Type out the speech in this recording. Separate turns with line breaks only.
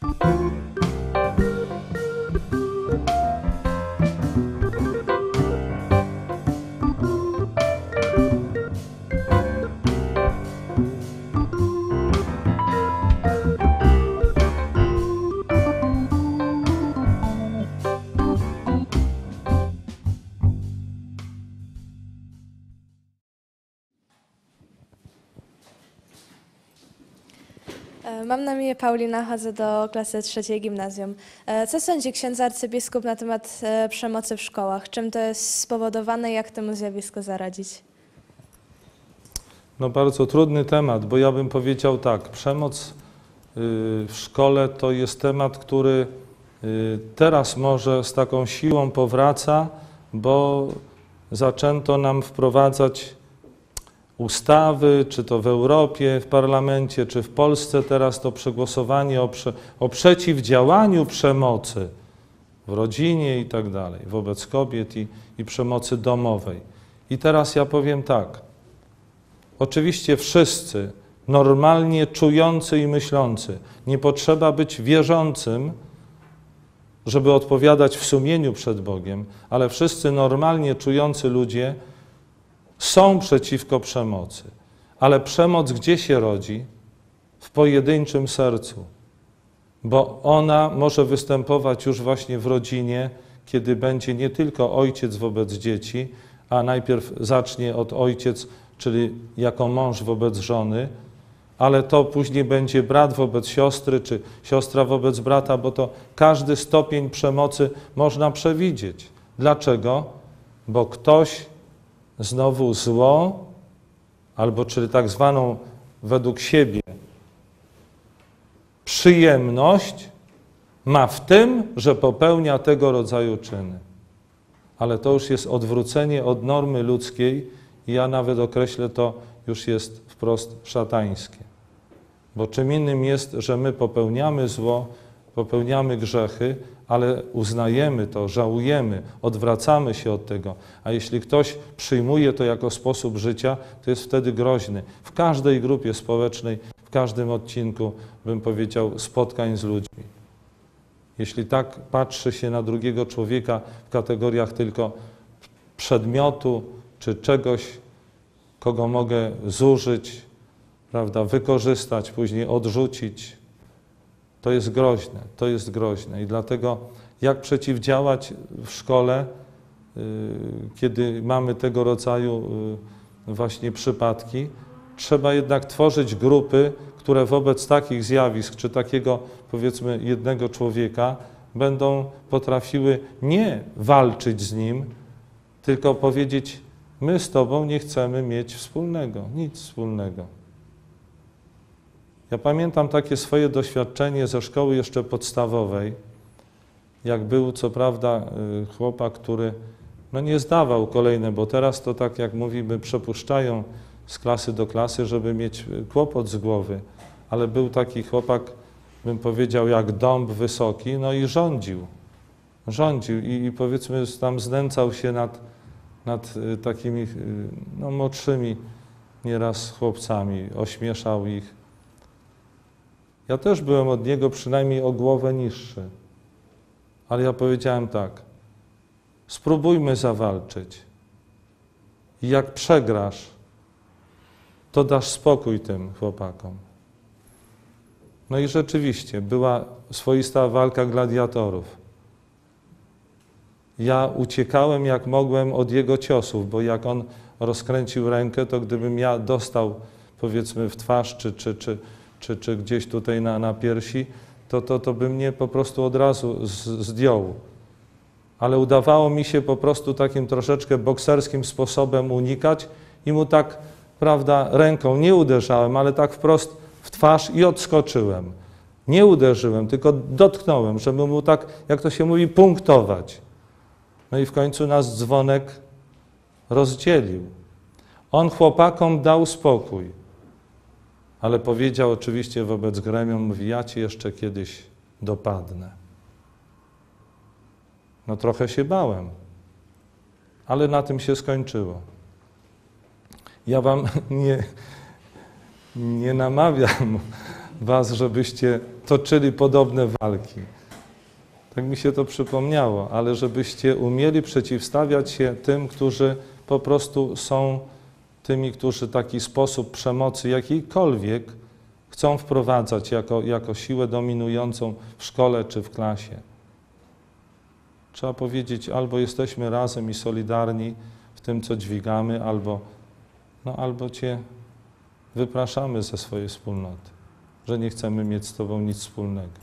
Música Mam na imię Paulina, chodzę do klasy trzeciej gimnazjum. E, Co sądzi księdza arcybiskup na temat e, przemocy w szkołach? Czym to jest spowodowane i jak temu zjawisku zaradzić?
No bardzo trudny temat, bo ja bym powiedział tak, przemoc y, w szkole to jest temat, który y, teraz może z taką siłą powraca, bo zaczęto nam wprowadzać ustawy, czy to w Europie, w parlamencie, czy w Polsce teraz to przegłosowanie o, prze, o przeciwdziałaniu przemocy w rodzinie i tak dalej, wobec kobiet i, i przemocy domowej. I teraz ja powiem tak, Oczywiście wszyscy normalnie czujący i myślący. Nie potrzeba być wierzącym, żeby odpowiadać w sumieniu przed Bogiem, ale wszyscy normalnie czujący ludzie są przeciwko przemocy. Ale przemoc gdzie się rodzi? W pojedynczym sercu. Bo ona może występować już właśnie w rodzinie, kiedy będzie nie tylko ojciec wobec dzieci, a najpierw zacznie od ojciec czyli jako mąż wobec żony, ale to później będzie brat wobec siostry, czy siostra wobec brata, bo to każdy stopień przemocy można przewidzieć. Dlaczego? Bo ktoś znowu zło, albo czyli tak zwaną według siebie przyjemność ma w tym, że popełnia tego rodzaju czyny. Ale to już jest odwrócenie od normy ludzkiej, i ja nawet określę to, już jest wprost szatańskie. Bo czym innym jest, że my popełniamy zło, popełniamy grzechy, ale uznajemy to, żałujemy, odwracamy się od tego. A jeśli ktoś przyjmuje to jako sposób życia, to jest wtedy groźny. W każdej grupie społecznej, w każdym odcinku, bym powiedział, spotkań z ludźmi. Jeśli tak patrzy się na drugiego człowieka w kategoriach tylko przedmiotu, czy czegoś, kogo mogę zużyć, prawda, wykorzystać, później odrzucić. To jest groźne, to jest groźne. I dlatego jak przeciwdziałać w szkole, y, kiedy mamy tego rodzaju y, właśnie przypadki? Trzeba jednak tworzyć grupy, które wobec takich zjawisk, czy takiego powiedzmy jednego człowieka, będą potrafiły nie walczyć z nim, tylko powiedzieć, My z Tobą nie chcemy mieć wspólnego, nic wspólnego. Ja pamiętam takie swoje doświadczenie ze szkoły jeszcze podstawowej, jak był co prawda y, chłopak, który no nie zdawał kolejne, bo teraz to tak jak mówimy, przepuszczają z klasy do klasy, żeby mieć y, kłopot z głowy, ale był taki chłopak, bym powiedział, jak dąb wysoki, no i rządził. Rządził i, i powiedzmy tam znęcał się nad nad y, takimi no, młodszymi nieraz chłopcami, ośmieszał ich. Ja też byłem od niego przynajmniej o głowę niższy, ale ja powiedziałem tak, spróbujmy zawalczyć. I jak przegrasz, to dasz spokój tym chłopakom. No i rzeczywiście była swoista walka gladiatorów. Ja uciekałem jak mogłem od jego ciosów, bo jak on rozkręcił rękę, to gdybym ja dostał powiedzmy w twarz czy, czy, czy, czy, czy gdzieś tutaj na, na piersi, to, to, to by mnie po prostu od razu z, zdjął. Ale udawało mi się po prostu takim troszeczkę bokserskim sposobem unikać i mu tak, prawda, ręką nie uderzałem, ale tak wprost w twarz i odskoczyłem. Nie uderzyłem, tylko dotknąłem, żeby mu tak, jak to się mówi, punktować. No i w końcu nas dzwonek rozdzielił. On chłopakom dał spokój, ale powiedział oczywiście wobec gremium, mówi, ja cię jeszcze kiedyś dopadnę. No trochę się bałem, ale na tym się skończyło. Ja wam nie, nie namawiam, was, żebyście toczyli podobne walki. Tak mi się to przypomniało, ale żebyście umieli przeciwstawiać się tym, którzy po prostu są tymi, którzy taki sposób przemocy jakiejkolwiek chcą wprowadzać jako, jako siłę dominującą w szkole czy w klasie. Trzeba powiedzieć, albo jesteśmy razem i solidarni w tym, co dźwigamy, albo, no, albo Cię wypraszamy ze swojej wspólnoty, że nie chcemy mieć z Tobą nic wspólnego.